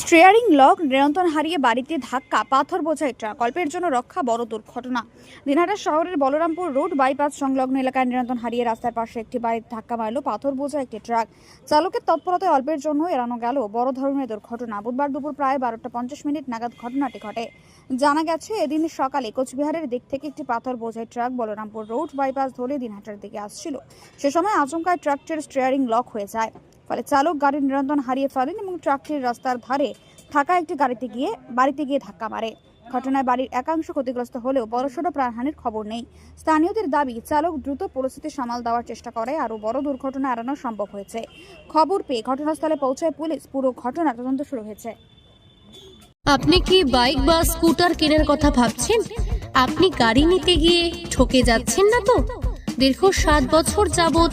Steering lock নিয়ন্ত্রণ হারিয়ে বাড়িতে ধাক্কা, পাথর বোঝাই ট্রাক, অল্পের জন্য রক্ষা বড় দুর্ঘটনা। দিনহাটা শহরের বলরামপুর রোড বাইপাস সংলগ্ন এলাকায় নিয়ন্ত্রণ হারিয়ে রাস্তার পাশে একটি বাড়িতে ধাক্কা মারল, পাথর বোঝা একটি ট্রাক। চালকের তৎপরতায় অল্পের জন্য এড়ানো গেল বড় ধরনের দুর্ঘটনা। বুধবার দুপুর প্রায় বারোটা পঞ্চাশ মিনিট নাগাদ ঘটনাটি ঘটে। জানা গেছে, এদিন সকালে কোচবিহারের দিক থেকে একটি পাথর বোঝাই ট্রাক বলরামপুর রোড বাইপাস ধরে দিনহাটার দিকে আসছিল। সে সময় আচমকায় ট্রাকটির স্টিয়ারিং লক হয়ে যায়। ফলে চালক গাড়ির নিয়ন্ত্রণ হারিয়ে ফেলেন এবং ট্রাকটির রাস্তার ধারে থাকা একটি গাড়িতে গিয়ে বাড়িতে গিয়ে ধাক্কা মারে। ঘটনায় বাড়ির একাংশ ক্ষতিগ্রস্ত হলেও বড়সড় প্রাণহানির খবর নেই। স্থানীয়দের দাবি, চালক দ্রুত পরিস্থিতি সামাল দেওয়ার চেষ্টা করে আরও বড় দুর্ঘটনা এড়ানো সম্ভব হয়েছে। খবর পেয়ে ঘটনাস্থলে পৌঁছায় পুলিশ। পুরো ঘটনা তদন্ত শুরু হয়েছে। আপনি কি বাইক বা স্কুটার কেনার কথা ভাবছেন? আপনি গাড়ি নিতে গিয়ে ঠকে যাচ্ছেন না তো? দীর্ঘ সাত বছর যাবৎ